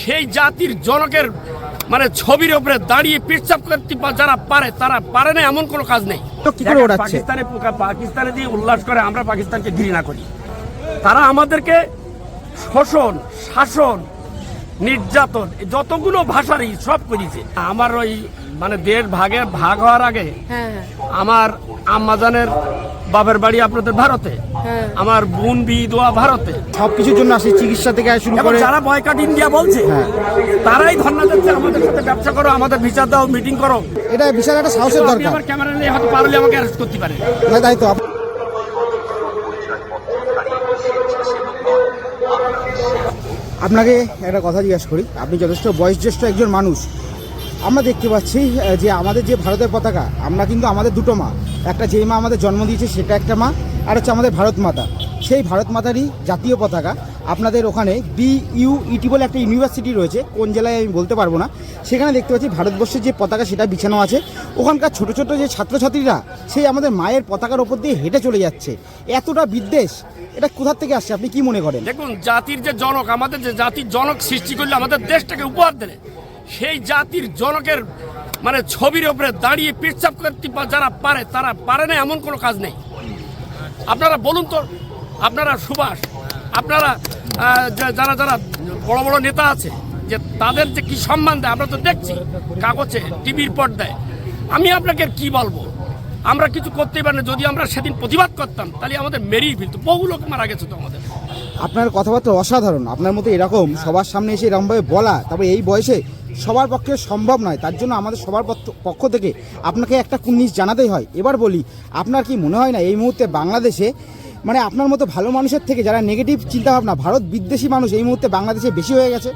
সেই জাতির জনকের মানে ছবির উপরে দাঁড়িয়ে পেচ্ছাপ করতে যারা পারে তারা পারে না এমন কোনো কাজ নেই? পাকিস্তানে পাকিস্তানে দিয়ে উল্লাস করে আমরা পাকিস্তানকে ঘৃণা করি। তারা আমাদেরকে শোষণ শাসন নির্যাতন যতগুলো ভাষারই সব করেছে। আমার ওই মানে দেশ ভাগে ভাগ হওয়ার আগে হ্যাঁ হ্যাঁ। আমার আম্মাজানের বাপের বাড়ি আপনাদের ভারতে হ্যাঁ। আমার বোন বিধোয়া ভারতে। সব কিছুর জন্য আসে চিকিৎসা থেকে শুরু করে যারা বয়কাট ইন্ডিয়া বলছে। তারাই ধর্ণা দিচ্ছে আমাদের সাথে ব্যবসা করো আমাদের বিচার দাও মিটিং করো। এটা বিশাল একটা সাহসের দরকার। আমার ক্যামেরা নিয়ে হয়তো পারলে আমাকে অ্যারেস্ট করতে পারে তাই তো। আপনাকে একটা কথা জিজ্ঞাসা করি আপনি যথেষ্ট বয়োজ্যেষ্ঠ একজন মানুষ। আমরা দেখতে পাচ্ছি যে আমাদের যে ভারতের পতাকা, আমরা কিন্তু আমাদের দুটো মা। একটা যেই মা আমাদের জন্ম দিয়েছে, সেটা একটা মা, আর হচ্ছে আমাদের ভারত মাতা। সেই ভারত মাতারই জাতীয় পতাকা আপনাদের ওখানে বি ইউ ইটি বলে একটা ইউনিভার্সিটি রয়েছে, কোন জেলায় আমি বলতে পারব না। সেখানে দেখতে পাচ্ছি ভারতবর্ষের যে পতাকা, সেটা বিছানো আছে। ওখানকার ছোট ছোট যে ছাত্রছাত্রীরা, সেই আমাদের মায়ের পতাকার ওপর দিয়ে হেঁটে চলে যাচ্ছে। এতটা বিদ্বেষ, এটা কোথার থেকে আসছে? আপনি কি মনে করেন? দেখুন, জাতির যে জনক, আমাদের যে জাতির জনক সৃষ্টি করলে আমাদের দেশটাকে উপহার দিলে সেই জাতির জনকের মানে ছবির উপরে দাঁড়িয়ে পেচ্ছাপ করতে যারা পারে, তারা পারে না, এমন কোনো কাজ নেই। আপনারা বলুন তো, আপনারা সুভাষ, আপনারা যারা যারা বড় বড় নেতা আছে, যে তাদের যে কি সম্মান দেয়, আমরা তো দেখছি কাগজে, টিভির পর্দায়। আমি আপনাকে কি বলব? আমরা কিছু করতেই পারি না, যদি আমরা সেদিন প্রতিবাদ করতাম, তাহলে আমাদের মেরেই ফেলতো। বহু লোক মারা গেছে তো আমাদের। আপনার কথাবার্তা অসাধারণ। আপনার মতো এরকম সবার সামনে এসে এরকমভাবে বলা তবে এই বয়সে সবার পক্ষে সম্ভব নয়, তার জন্য আমাদের সবার পক্ষ- থেকে আপনাকে একটা কুন্নিশ জানাতেই হয়। এবার বলি, আপনার কি মনে হয় না এই মুহূর্তে বাংলাদেশে মানে আপনার মতো ভালো মানুষের থেকে যারা নেগেটিভ চিন্তাভাবনা, ভারত বিদ্বেষী মানুষ এই মুহূর্তে বাংলাদেশে বেশি হয়ে গেছে?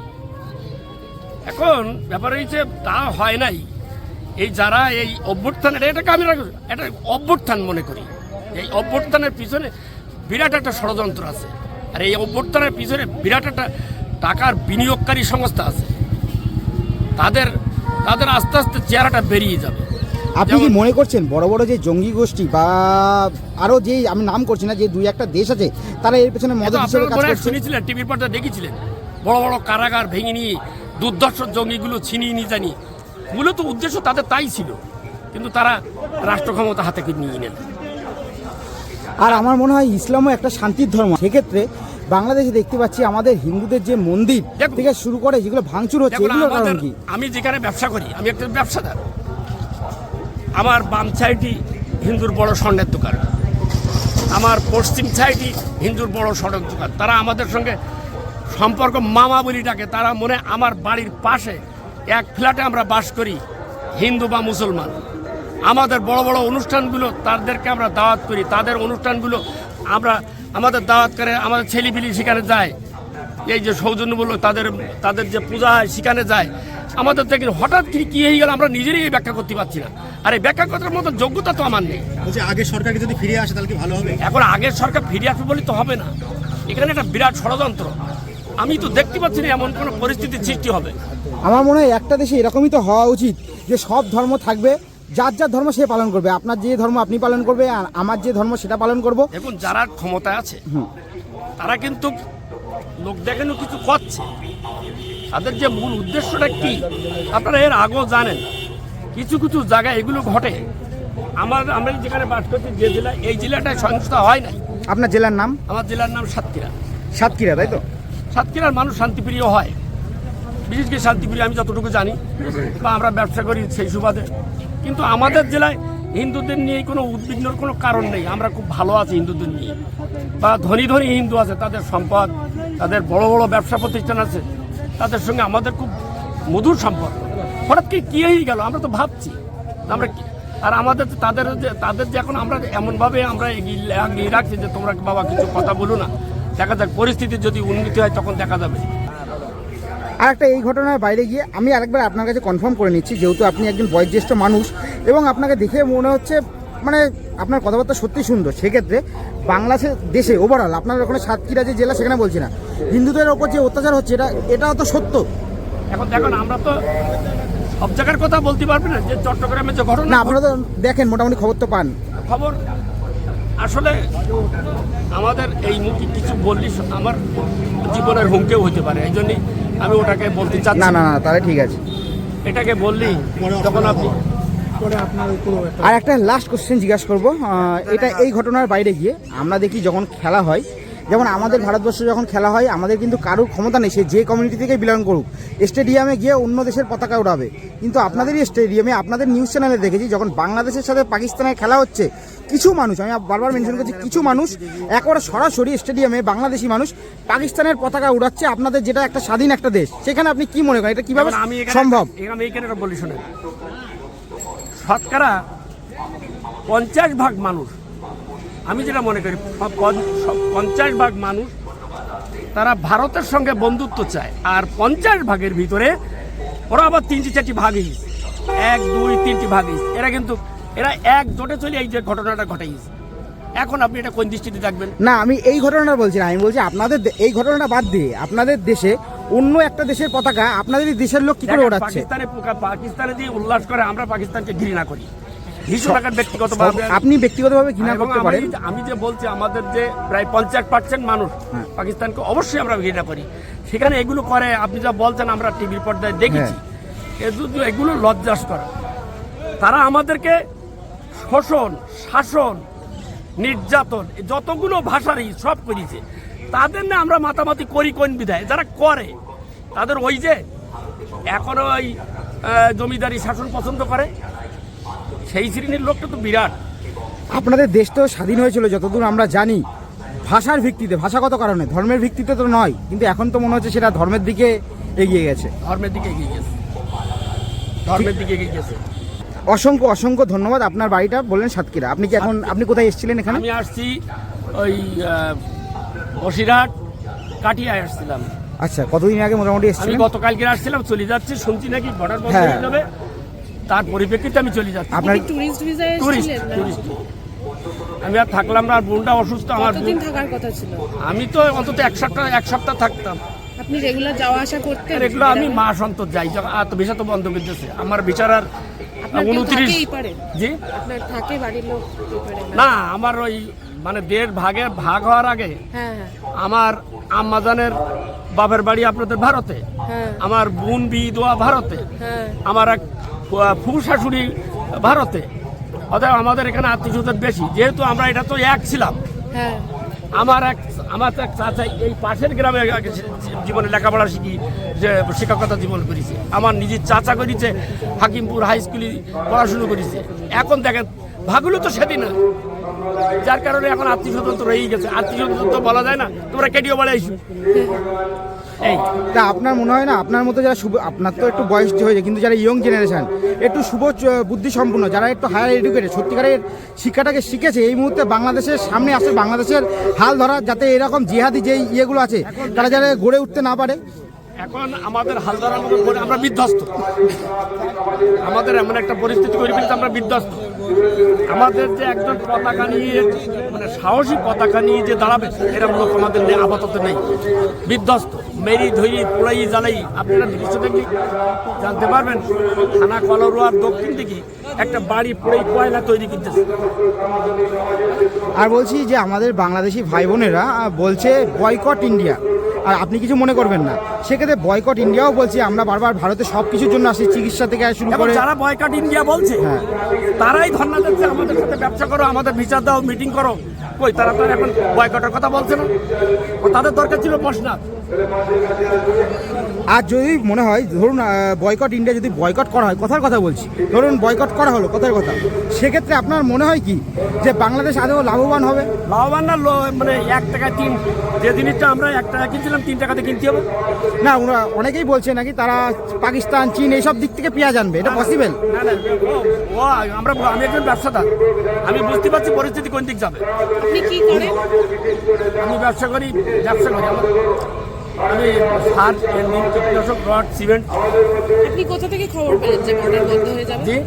এখন ব্যাপার হয়েছে, তা হয় নাই। এই যারা এই অভ্যুত্থান, এটা এটাকে আমি এটা অভ্যুত্থান মনে করি। এই অভ্যুত্থানের পিছনে বিরাট একটা ষড়যন্ত্র আছে। আর এই অভ্যুত্থানের পিছনে বিরাট একটা টাকার বিনিয়োগকারী সংস্থা আছে। তাদের তাদের আস্তে আস্তে চেহারাটা বেরিয়ে যাবে। আপনি কি মনে করছেন বড় বড় যে জঙ্গি গোষ্ঠী বা আরও যেই আমি নাম করছি না যে দুই একটা দেশ আছে তারা এর পেছনে মদত হিসেবে কাজ করছে? শুনেছিলেন টিভির পর্দা দেখেছিলেন বড় বড় কারাগার ভেঙে নিয়ে দুর্দর্শ জঙ্গিগুলো ছিনিয়ে নিয়ে জানি মূলত উদ্দেশ্য তাদের তাই ছিল কিন্তু তারা রাষ্ট্র ক্ষমতা হাতে নিয়ে নেন আর আমার মনে হয় ইসলামও একটা শান্তির ধর্ম। সেক্ষেত্রে বাংলাদেশে দেখতে পাচ্ছি আমাদের হিন্দুদের যে মন্দির। থেকে শুরু করে যেগুলো ভাঙচুর হচ্ছে এগুলোর কারণ কি? আমি যেখানে ব্যবসা করি আমি একটা ব্যবসাদার। আমার বাম সাইডই হিন্দুর বড় স্বর্ণের দোকান। আমার পশ্চিম সাইডই হিন্দুর বড় স্বর্ণের দোকান। তারা আমাদের সঙ্গে সম্পর্ক মামা বলি ডাকে। তারা মনে আমার বাড়ির পাশে এক ফ্ল্যাটে আমরা বাস করি হিন্দু বা মুসলমান। আমাদের বড় বড় অনুষ্ঠানগুলো তাদেরকে আমরা দাওয়াত করি। তাদের অনুষ্ঠানগুলো আমরা আমাদের দাওয়াত করে আমাদের ছেলেপিলি সেখানে যায়। এই যে সৌজন্যমূলক তাদের তাদের যে পূজা হয় সেখানে যায়। আমাদের থেকে হঠাৎ কি কি হয়ে গেল আমরা নিজেরই এই ব্যাখ্যা করতে পারছি না। আর এই ব্যাখ্যা করার মতো যোগ্যতা তো আমার নেই। বলছি আগের সরকারকে যদি ফিরে আসে তাহলে কি ভালো হবে? এখন আগের সরকার ফিরে আসবে বলে তো হবে না। এখানে একটা বিরাট ষড়যন্ত্র। আমি তো দেখতে পাচ্ছি না এমন কোনো পরিস্থিতির সৃষ্টি হবে। আমার মনে হয় একটা দেশে এরকমই তো হওয়া উচিত যে সব ধর্ম থাকবে যার যার ধর্ম সে পালন করবে। আপনার যে ধর্ম আপনি পালন করবে আর আমার যে ধর্ম সেটা পালন করব। দেখুন যারা ক্ষমতায় আছে তারা কিন্তু লোক দেখানো কিছু করছে। তাদের যে মূল উদ্দেশ্যটা কি আপনারা এর আগেও জানেন। কিছু কিছু জায়গায় এগুলো ঘটে। আমার আমরা যেখানে বাস করছি যে জেলা এই জেলাটায় সহিংসতা হয় নাই। আপনার জেলার নাম? আমার জেলার নাম সাতক্ষীরা। সাতক্ষীরা তাই তো? সাতক্ষীরার মানুষ শান্তিপ্রিয় হয়। বিশেষ করে শান্তিপ্রিয় আমি যতটুকু জানি। বা আমরা ব্যবসা করি সেই সুবাদে। কিন্তু আমাদের জেলায় হিন্দুদের নিয়ে কোনো উদ্বিগ্নর কোনো কারণ নেই। আমরা খুব ভালো আছি হিন্দুদের নিয়ে। বা ধনী ধনী হিন্দু আছে, তাদের সম্পদ, তাদের বড় বড় ব্যবসা প্রতিষ্ঠান আছে, তাদের সঙ্গে আমাদের খুব মধুর সম্পর্ক। হঠাৎ কি, কী হয়ে গেল? আমরা তো ভাবছি। আমরা আর আমাদের তাদের যে তাদের যে এখন আমরা এমনভাবে আমরা এগিয়ে রাখছি যে তোমরা বাবা কিছু কথা বলো না। দেখা যাক, পরিস্থিতি যদি উন্নতি হয় তখন দেখা যাবে। আর একটা এই ঘটনার বাইরে গিয়ে আমি আরেকবার আপনার কাছে কনফার্ম করে নিচ্ছি যেহেতু আপনি একজন বয়োজ্যেষ্ঠ মানুষ এবং আপনাকে দেখে মনে হচ্ছে মানে আপনার কথাবার্তা সত্যি সুন্দর। সেক্ষেত্রে বাংলাদেশের দেশে ওভারঅল আপনার ওখানে সাতক্ষীরা যে জেলা সেখানে বলছি না হিন্দুদের ওপর যে অত্যাচার হচ্ছে এটা এটাও তো সত্য। এখন দেখুন আমরা তো সব জায়গার কথা বলতে পারবি না যে চট্টগ্রামে যে ঘটনা না আপনারা তো দেখেন মোটামুটি খবর তো পান। খবর আসলে আমাদের এই মুখে কিছু বললি আমার জীবনের হুমকেও হতে পারে এই জন্যই আমি ওটাকে বলতে চাচ্ছি। না না না তাহলে ঠিক আছে। এটাকে বললি তখন আপনি আর একটা লাস্ট কোশ্চেন জিজ্ঞাসা করব। এটা এই ঘটনার বাইরে গিয়ে আমরা দেখি যখন খেলা হয় যেমন আমাদের ভারতবর্ষে যখন খেলা হয় আমাদের কিন্তু কারোর ক্ষমতা নেই সে যে কমিউনিটি থেকে বিলং করুক। স্টেডিয়ামে গিয়ে অন্য দেশের পতাকা উড়াবে। কিন্তু আপনাদেরই স্টেডিয়ামে আপনাদের নিউজ চ্যানেলে দেখেছি যখন বাংলাদেশের সাথে পাকিস্তানের খেলা হচ্ছে কিছু মানুষ আমি বারবার মেনশন করছি কিছু মানুষ একেবারে সরাসরি স্টেডিয়ামে বাংলাদেশি মানুষ পাকিস্তানের পতাকা উড়াচ্ছে আপনাদের যেটা একটা স্বাধীন একটা দেশ। সেখানে আপনি কি মনে করেন? এটা কীভাবে সম্ভব? শতকরা পঞ্চাশ ভাগ মানুষ আমি যেটা মনে করি পঞ্চাশ ভাগ মানুষ তারা ভারতের সঙ্গে বন্ধুত্ব চায়। আর পঞ্চাশ ভাগের ভিতরে ওরা আবার তিনটি চারটি ভাগ এক দুই তিনটি ভাগ এরা কিন্তু এরা এক জোটে চলে এই যে ঘটনাটা ঘটাইছে। এখন আপনি এটা কোন দৃষ্টিতে দেখবেন? না আমি এই ঘটনাটা বলছি না। আমি বলছি আপনাদের এই ঘটনাটা বাদ দিয়ে আপনাদের দেশে অন্য একটা দেশের পতাকা আপনাদের দেশের লোক কি করে ওড়াচ্ছে? পাকিস্তানে পাকিস্তানে যে উল্লাস করে আমরা পাকিস্তানকে ঘৃণা করি। ভীষণ একটা ব্যক্তিগতভাবে আপনি ব্যক্তিগতভাবে ঘৃণা করতে পারেন। আমি যে বলছি আমাদের যে প্রায় পঞ্চাশ পার্সেন্ট মানুষ হ্যাঁ। পাকিস্তানকে অবশ্যই আমরা ঘৃণা করি। সেখানে এগুলো করে আপনি যা বলছেন আমরা টিভির পর্দায় দেখেছি। হ্যাঁ। এগুলো এগুলো লজ্জাস্কর তারা আমাদেরকে শোষণ শাসন নির্যাতন যতগুলো ভাষারই সব করেছে তাদের না আমরা মাতামাতি করি কোন বিধায়? যারা করে তাদের ওই যে এখনও ওই জমিদারি শাসন পছন্দ করে সেই শ্রেণির লোকটা তো বিরাট। আপনাদের দেশ তো স্বাধীন হয়েছিল যতদূর আমরা জানি। ভাষার ভিত্তিতে ভাষাগত কারণে ধর্মের ভিত্তিতে তো নয় কিন্তু এখন তো মনে হচ্ছে সেটা ধর্মের দিকে এগিয়ে গেছে। ধর্মের দিকে এগিয়ে গেছে। ধর্মের দিকে এগিয়ে গেছে। অসংখ্য অসংখ্য ধন্যবাদ আপনার বাড়িটা বললেন সাতক্ষীরা। আপনি কি এখন আপনি কোথায় এসেছিলেন এখানে? আমি আসছি ওই বসিরহাট কাটিয়ায় আসছিলাম। আচ্ছা কতদিন আগে মোটামুটি এসেছিলেন? গতকালকে আসছিলাম চলে যাচ্ছি শুনছি নাকি বর্ডার বন্ধ হ্যাঁ। হয়ে যাবে। তার পরিপ্রেক্ষিতে আমি চলে যাচ্ছি। আপনার টুরিস্ট ভিসায় টুরিস্ট টুরিস্ট আমি আর থাকলাম না আর বোনটা অসুস্থ আমার কতদিন বোন- থাকার কথা ছিল? আমি তো অন্তত এক সপ্তাহ এক সপ্তাহ থাকতাম। আপনি রেগুলার যাওয়া আসা করতেন? এগুলো আমি মাস অন্তর যাই আর তো ভিসা তো বন্ধ করতেছে আমার বিচার আর উনত্রিশ? জি? থাকে বাড়ির লোক না? না আমার ওই মানে দেড় ভাগে ভাগ হওয়ার আগে হ্যাঁ হ্যাঁ। আমার আম্মাজানের বাপের বাড়ি আপনাদের ভারতে হ্যাঁ। আমার বোন বিধোয়া ভারতে হ্যাঁ। আমার এক ফু- ফুফু শাশুড়ি ভারতে। অতএব আমাদের এখানে আত্মীয়তার বেশি। যেহেতু আমরা এটা তো এক ছিলাম। হ্যাঁ। আমার এক আমার তো এক চাচা এই পাশের গ্রামে জীবনে লেখাপড়া শিখি যে শিক্ষকতা জীবন করেছে। আমার নিজের চাচা করেছে হাকিমপুর হাই স্কুলে পড়াশুনো করেছে। এখন দেখেন ভাগুলো তো সেদিন না। যার কারণে এখন আত্মীয় স্বজন তো রয়েই গেছে। আত্মীয় স্বজন তো বলা যায় না। তোমরা কেটিও বলে আইসো। এই। তা আপনার মনে হয় না? আপনার মতো যারা শুভ আপনার তো একটু বয়স হয়েছে কিন্তু যারা ইয়ং জেনারেশন একটু শুভ বুদ্ধি সম্পন্ন যারা একটু হায়ার এডুকেটেড সত্যিকারের শিক্ষাটাকে শিখেছে এই মুহূর্তে বাংলাদেশের সামনে আসে বাংলাদেশের হাল ধরা যাতে এরকম জিহাদি যে ইয়েগুলো আছে তারা যারা গড়ে উঠতে না পারে। এখন আমাদের হাল উপরে আমরা বিধ্বস্ত। আমাদের এমন একটা পরিস্থিতি করে ফেলছে আমরা বিধ্বস্ত। আমাদের যে একজন পতাকা নিয়ে মানে সাহসী পতাকা নিয়ে যে দাঁড়াবে এরকম লোক আমাদের নেই, আপাতত নেই। বিধ্বস্ত মেরি ধরি পোড়াই জ্বালাই। আপনারা দৃশ্য দেখলে জানতে পারবেন থানা কলরোয়ার দক্ষিণ দিকে একটা বাড়ি পোড়াই কয়লা তৈরি করতেছে। আর বলছি যে আমাদের বাংলাদেশি ভাই বোনেরা বলছে বয়কট ইন্ডিয়া আর আপনি কিছু মনে করবেন না। সেক্ষেত্রে বয়কট ইন্ডিয়াও বলছে আমরা বারবার ভারতে সব কিছুর জন্য আসি চিকিৎসা থেকে শুরু করে যারা বয়কট ইন্ডিয়া বলছে হ্যাঁ। তারাই ধর্ণা দিচ্ছে আমাদের সাথে ব্যবসা করো আমাদের বিচার দাও মিটিং করো। কই তারা তো আর এখন বয়কটের কথা বলছে না। তাদের দরকার ছিল প্রশ্নাথ আর যদি মনে হয় ধরুন বয়কট ইন্ডিয়া যদি বয়কট করা হয় কথার কথা বলছি ধরুন বয়কট করা হলো কথার কথা। সেক্ষেত্রে আপনার মনে হয় কি যে বাংলাদেশ আদৌ লাভবান হবে? লাভবান না মানে এক টাকা তিন যে জিনিসটা আমরা এক টাকা কিনছিলাম তিন টাকাতে কিনতে হবে। না ওরা অনেকেই বলছে নাকি তারা পাকিস্তান চীন এইসব দিক থেকে পেঁয়াজ আনবে। এটা পসিবল না না ও আমরা আমি একজন ব্যবসাদার। আমি বুঝতে পারছি পরিস্থিতি কোন দিক যাবে। আপনি কি করেন? আমি ব্যবসা করি ব্যবসা করি। আমার আমি সার এন্ডিং কীটনাশক রড সিমেন্ট। আপনি কোথা থেকে খবর পেলেন যে বর্ডার বন্ধ হয়ে যাবে? জি।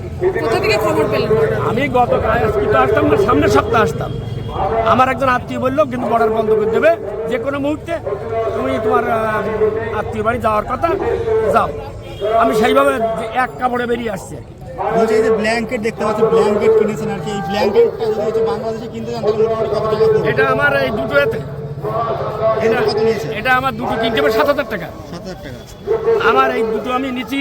কোথা থেকে খবর পেলেন? আমি গত আজকে তো আসতাম না সামনের সপ্তাহে আসতাম। আমার একজন আত্মীয় বলল কিন্তু বর্ডার বন্ধ করে দেবে। যে কোনো মুহূর্তে তুমি তোমার আত্মীয় বাড়ি যাওয়ার কথা যাও। আমি সেইভাবে এক কাপড়ে বেরিয়ে আসছি আর এই যে ব্ল্যাঙ্কেট দেখতে পাচ্ছি ব্ল্যাঙ্কেট কিনেছেন আর কি। এই ব্ল্যাঙ্কেটটা যদি হচ্ছে বাংলাদেশে কিনতে যান তাহলে মোটামুটি কত টাকা এটা আমার এই দুটো এতে এটা এটা কত নিয়েছে এটা আমার দুটো কিনতে হবে সাত হাজার টাকা। সাত হাজার টাকা। আমার এই দুটো আমি নিচ্ছি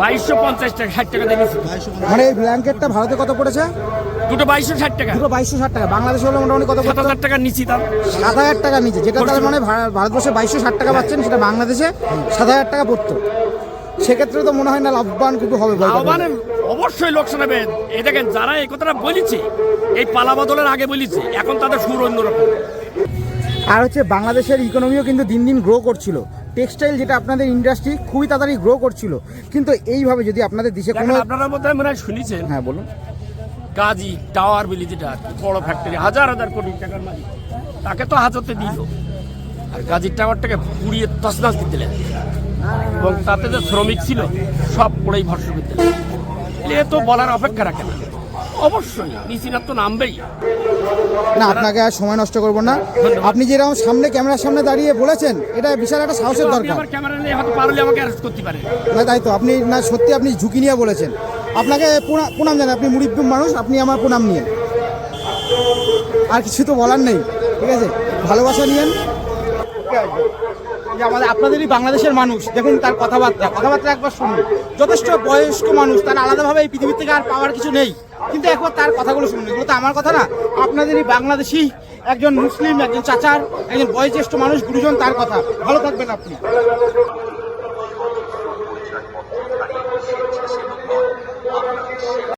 বাইশশো পঞ্চাশ টাকা ষাট টাকা দিয়ে নিচ্ছি বাইশশো মানে এই ব্ল্যাঙ্কেটটা ভারতে কত পড়েছে? দুটো বাইশশো ষাট টাকা। দুটো বাইশশো ষাট টাকা। বাংলাদেশে হলে মোটামুটি কত সাত হাজার টাকা নিচ্ছি দাম সাত হাজার টাকা নিচে। যেটা তার মানে ভার- ভারতবর্ষে বাইশশো ষাট টাকা পাচ্ছেন সেটা বাংলাদেশে সাত হাজার টাকা পড়তো। সেক্ষেত্রে তো মনে হয় না লাভবান খুব হবে। আহ্বানের অবশ্যই লোকসান হবে এই দেখেন যারা এই কথাটা বলেছে এই পালা বদলের আগে বলেছে এখন তাদের সুর অন্যরকম। আর হচ্ছে বাংলাদেশের ইকোনমিও কিন্তু দিন দিন গ্রো করছিল। টেক্সটাইল যেটা আপনাদের ইন্ডাস্ট্রি খুবই তাড়াতাড়ি গ্রো করছিল। কিন্তু এইভাবে যদি আপনাদের দেশে কোনো আপনারা বোধহয় মনে হয় শুনেছেন। হ্যাঁ বলুন। কাজী টাওয়ার বিলি যেটা আর বড় ফ্যাক্টরি হাজার হাজার কোটি টাকার মালিক। তাকে তো হাজতে দিল। আর কাজীর টাওয়ারটাকে পুড়িয়ে তসনাস দিলেন। এবং তাতে যে শ্রমিক ছিল সব পড়েই ভরসা করে দিলেন। এ তো বলার অপেক্ষা রাখে না। অবশ্যই নিচিনার তো নামবেই। না আপনাকে আর সময় নষ্ট করব না। আপনি যেরকম সামনে ক্যামেরার সামনে দাঁড়িয়ে বলেছেন এটা বিশাল একটা সাহসের দরকার। ক্যামেরা নিয়ে হয়তো পারলে আমাকে অ্যারেস্ট করতে পারেন। না তাই তো। আপনি না সত্যি আপনি ঝুঁকি নিয়ে বলেছেন। আপনাকে প্রণা- প্রণাম জানাই। আপনি মুরিব্বুম মানুষ, আপনি আমার প্রণাম নিয়েন। আর কিছু তো বলার নেই, ঠিক আছে? ভালোবাসা নিয়েন। আমাদের, আপনাদেরই বাংলাদেশের মানুষ, দেখুন তার কথাবার্তা। কথাবার্তা একবার শুনুন। যথেষ্ট বয়স্ক মানুষ, তার আলাদাভাবে এই পৃথিবীর থেকে আর পাওয়ার কিছু নেই। কিন্তু একবার তার কথাগুলো শুনুন। এগুলো তো আমার কথা না। আপনাদেরই বাংলাদেশি একজন মুসলিম, একজন চাচার, একজন বয়োজ্যেষ্ঠ মানুষ, গুরুজন তার কথা। ভালো থাকবেন আপনি।